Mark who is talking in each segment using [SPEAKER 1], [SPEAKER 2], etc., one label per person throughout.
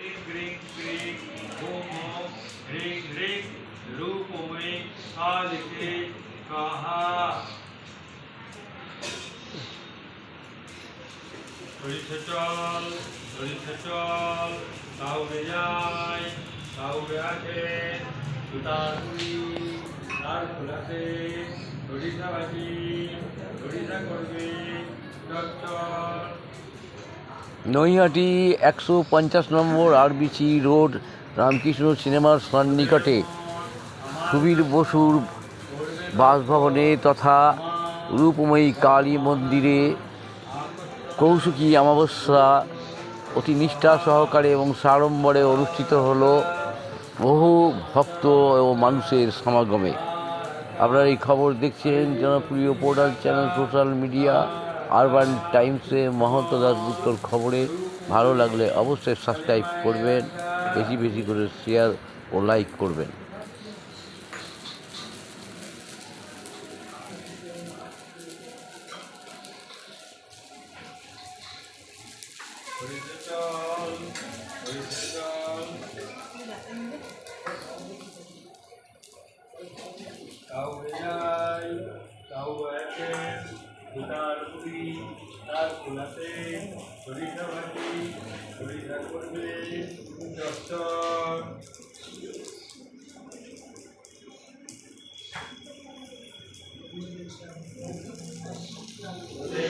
[SPEAKER 1] ह्रीं क्रीं क्रीं ॐ ॐ ह्रीं ह्रीं रूपमे कालिके स्वाहा সরিষা চল সরিষা চল কাউরে যায় কাউরে আসে জুতাগুলি তার খোলাতে সরিষা ভাজি সরিষা করবে চল
[SPEAKER 2] নৈহাটি একশো পঞ্চাশ নম্বর আরবিসি রোড রামকৃষ্ণ সিনেমার সন্নিকটে। সুবীর বসুর বাসভবনে তথা রূপময়ী কালী মন্দিরে কৌশিকী অমাবস্যা অতি নিষ্ঠা সহকারে এবং সাড়ম্বরে অনুষ্ঠিত হলো বহু ভক্ত ও মানুষের সমাগমে। আপনারা এই খবর দেখছেন জনপ্রিয় portal channel social media. Urban টাইমসে Mahanta দাসগুপ্তর খবরে ভালো লাগলে অবশ্যই সাবস্ক্রাইব করবেন, বেশি বেশি করে শেয়ার ও লাইক করবেন।
[SPEAKER 1] চল। তার খোলাতে সরিষা ভাজি সরিষা করবে চচ্চর ওদের মন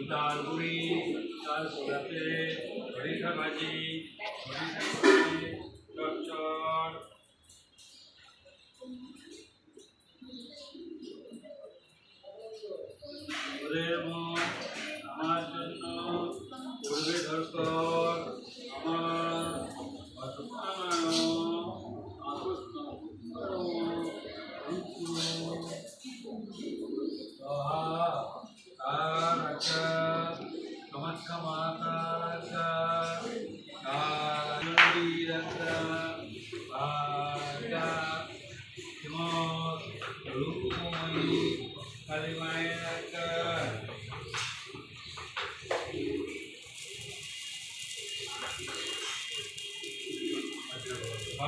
[SPEAKER 1] চল হরিষে চল কাউরে যায় কাউরে আছে সুতার বুড়ি তার সোলাতে হরিষা ভাজি হরিষা ভাজি চচ্চর ওদের মন আমার জন্য করবে ধর্ষণ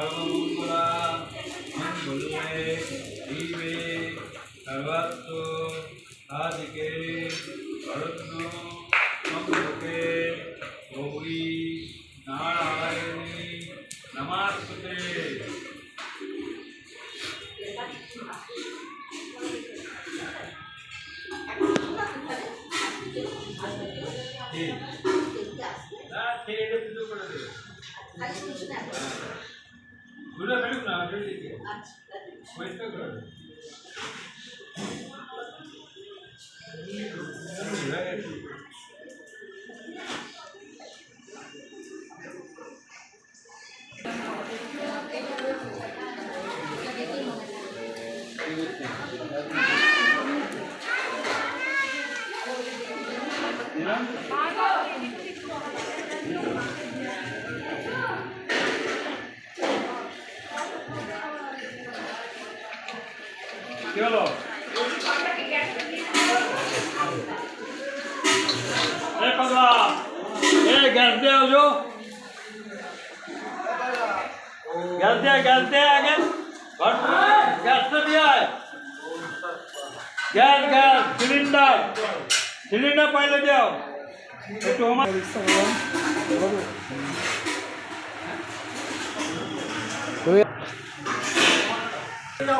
[SPEAKER 1] সর্বমঙ্গলা মঙ্গলে জীবে সর্বাত্ম সাধিকে শরণ্য মঙ্গলকে গৌরী নারায়ণী নমাস্তে ঠিক না ಗುರು ಹೇಳಿದ್ರು ನಾನು ಹೇಳಿದ್ದೆ ವಯಸ್ಸ Thank you. না ফেলে দিকে পরিষ্কার করে দেবে হয়ে গেছে। কি হলো এ পাগলা এ গ্যাস দে আজো গ্যাস দে গ্যাস দে আগে ঘর গ্যাসটা দিয়ে আয় গ্যাস গ্যাস সিলিন্ডার সিলিন্ডার পাইলে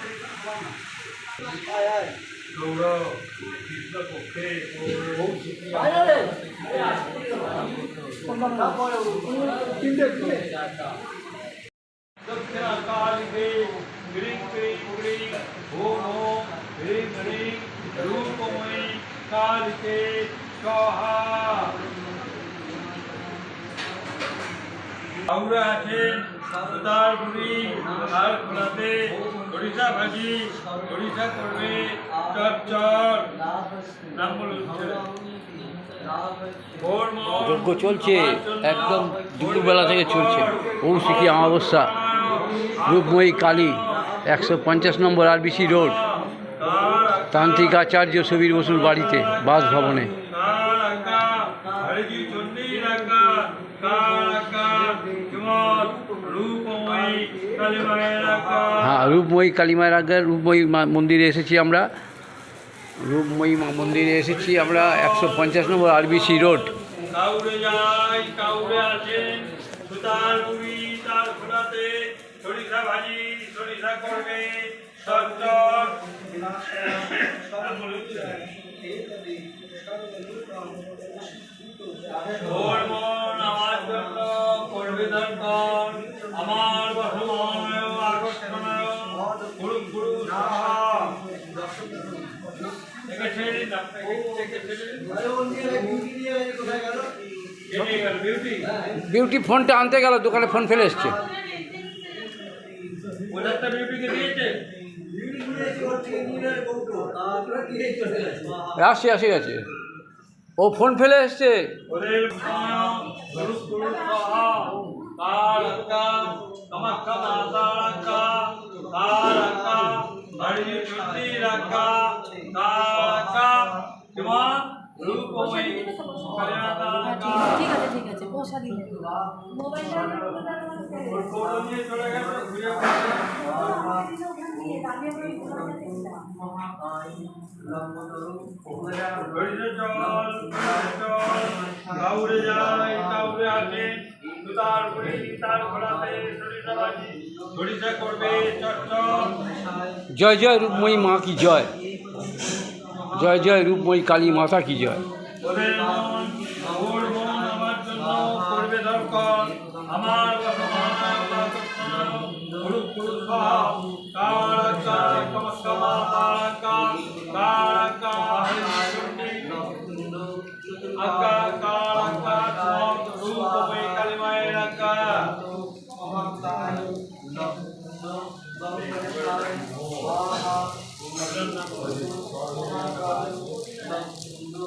[SPEAKER 2] তুমি
[SPEAKER 1] দাও আরে দুধ পড়ে আগে দিয়ে আয়। পবিত্র বাস্তুতি গৌরব কৃষ্ণ পক্ষে দক্ষিণা কালিকে গ্রিং গ্রিং গ্রিং ওম ওম গ্রিং গ্রিং রূপময়ী কালিকে স্বাহা আমরা আছেন সুতারপুরি আর খোলাতে সরিষা ভাজি সরিষা করবে চট নাম
[SPEAKER 2] যজ্ঞ চলছে একদম দুপুরবেলা থেকে চলছে। কৌশিকী অমাবস্যা রূপময়ী কালী একশো পঞ্চাশ নম্বর আর আরবিসি রোড তান্ত্রিক আচার্য সুবীর বসুর বাড়িতে বাসভবনে। হ্যাঁ রূপময়ী কালীমায়ের আগে রূপময়ী মন্দিরে এসেছি আমরা। রূপময়ী মা মন্দিরে এসেছি আমরা একশো পঞ্চাশ নম্বর আরবিসি রোড।
[SPEAKER 1] কাউরে বিউটি
[SPEAKER 2] বিউটি ফোনটা আনতে গেল দোকানে ফোন ফেলে এসছে। আসছে আসে গেছে ও ফোন ফেলে এসছে।
[SPEAKER 1] ওদের হরি চুটি রাখা কালকা কিমা রূপময়ী
[SPEAKER 3] ঠিক আছে ঠিক আছে। পয়সা দিলে মোবাইলটা
[SPEAKER 1] ফটো নিয়ে চলে গেছে ঘুরে আসে তার ঘোড়াতে সরিষা বাজি সরিষা করবে চটচট
[SPEAKER 2] জয় জয় রূপময়ী মা কি জয় জয় জয় রূপময়ী কালী মাতা কি জয়
[SPEAKER 1] ওদের মন ওর মন আমার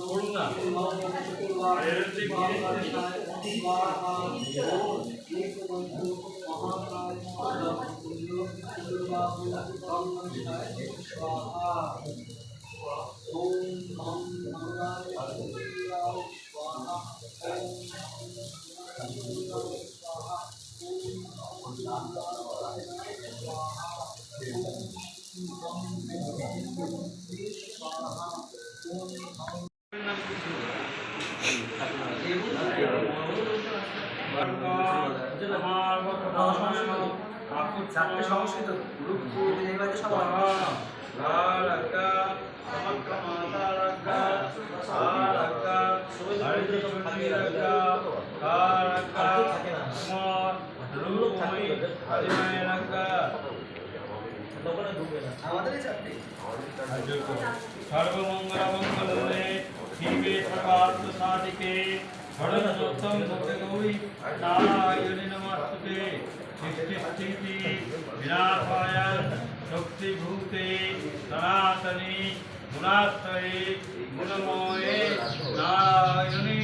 [SPEAKER 1] করুন না থেকে
[SPEAKER 4] সংস্কৃত আমাদেরই চারটে
[SPEAKER 1] সর্বমঙ্গলমঙ্গলে শিবে সর্বার্থ সাধিকে ষড়যোত্তম ভক্তে নারায়ণী নমস্তুতে। সৃষ্টিস্থিতি বিনাশায় শক্তিভূতে সনাতনী গুণাশ্রয়ে গুণময়ে নারায়ণী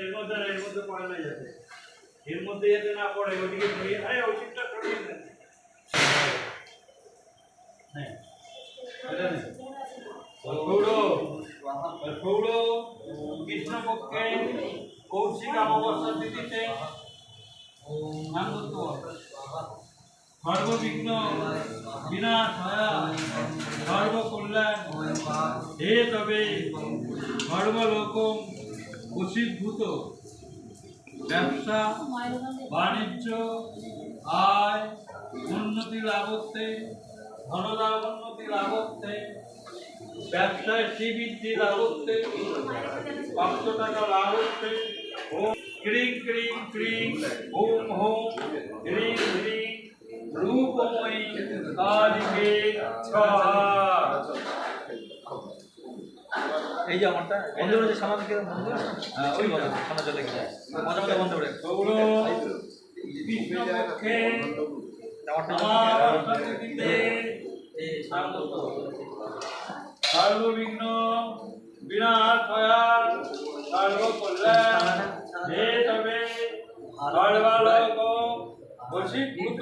[SPEAKER 1] এর মধ্যে না, এর মধ্যে পড়ে না যাতে। এর মধ্যে যাতে না পড়ে, ওদিকে ধুয়ে, আরে ওষুধটা সরিয়ে দে। হ্যাঁ, এটা নে। গৌড়, গৌড়, কৃষ্ণপক্ষে কৌশিক অমাবস্যা তিথিতে আনন্দ সর্ববিঘ্ন বিনাশ হয়া সর্বকল্যাণ। হে তবে সর্বলোক বশীভূত। ব্যবসা, বাণিজ্য, আয়, উন্নতি লাভতে ধনলাভ উন্নতি লাভতে ব্যবসায় শ্রীবৃদ্ধি লাভতে পাঁচশো টাকা লাভতে ওম ক্রিং ক্রিং ক্রিং হোম হোম ক্রিং হ্রিং রূপময়ী কালিকে
[SPEAKER 4] এই যে আমারটা বন্ধ করে যে সামাজিক বন্ধ হ্যাঁ ওই বন্ধ সামনে চলে গেছে। মাঝে মাঝে বন্ধ করে
[SPEAKER 1] সর্ববিঘ্ন বিনাশ হয়া সর্বকল্যাণ হে তবে সর্বালোক বশীভূত।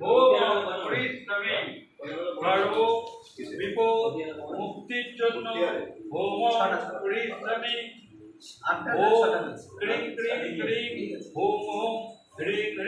[SPEAKER 1] হোম পরিশ্রমী সর্ব বিপদ মুক্তির জন্য হোম পরিশ্রমী ওম ক্রিং ক্রিং ক্রিং ওম ওম হ্রিং হ্রিং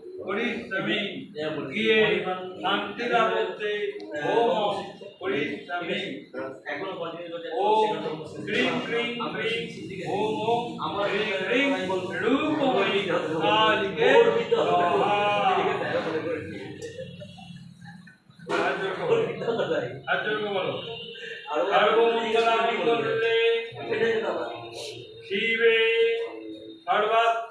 [SPEAKER 1] পরিশ্রমী গিয়ে শান্তি লাভতে হোম পরিশ্রমী।
[SPEAKER 4] এখনও কন্টিনিউ করতে
[SPEAKER 1] ওম ক্রিং ক্রিং ক্রিং। ওম ওম আমার ক্রিং কালিকে স্বাহা। আচর্য বলো। সর্বমঙ্গলাঙ্গলে শিবে সর্বাত্ম